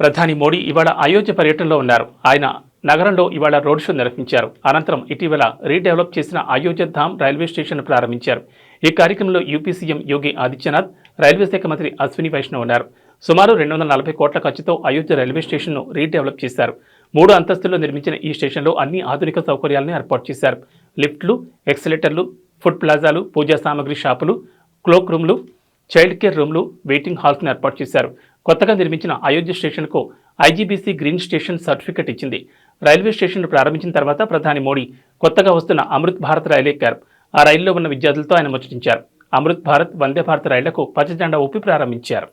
ప్రధాని మోడీ ఇవాళ అయోధ్య పర్యటనలో ఉన్నారు. ఆయన నగరంలో ఇవాళ రోడ్ షో నిర్వహించారు. అనంతరం ఇటీవల రీడెవలప్ చేసిన అయోధ్య ధామ్ రైల్వే స్టేషన్ ప్రారంభించారు. ఈ కార్యక్రమంలో UP CM Yogi Adityanath railway శాఖ మంత్రి అశ్విని వైష్ణవ్ ఉన్నారు. సుమారు రెండు వందల నలభై కోట్ల ఖర్చుతో అయోధ్య రైల్వే స్టేషన్ను రీడెవలప్ చేశారు. మూడు అంతస్తుల్లో నిర్మించిన ఈ స్టేషన్లో అన్ని ఆధునిక సౌకర్యాలను ఏర్పాటు చేశారు. లిఫ్ట్లు ఎక్సలేటర్లు ఫుడ్ ప్లాజాలు పూజా సామాగ్రి షాపులు క్లోక్ రూమ్లు చైల్డ్ కేర్ రూమ్లు వెయిటింగ్ హాల్స్ను ఏర్పాటు చేశారు. కొత్తగా నిర్మించిన అయోధ్య స్టేషన్కు ఐజీబీసీ గ్రీన్ స్టేషన్ సర్టిఫికెట్ ఇచ్చింది. రైల్వే స్టేషన్ను ప్రారంభించిన తర్వాత ప్రధాని మోడీ కొత్తగా వస్తున్న అమృత్ భారత్ రైలు ఎక్కారు ఆ రైల్లో ఉన్న విద్యార్థులతో ఆయన ముచ్చటించారు. అమృత్ భారత్ వందే భారత్ రైళ్ళకు పచ్చజెండా ఊపి ప్రారంభించారు.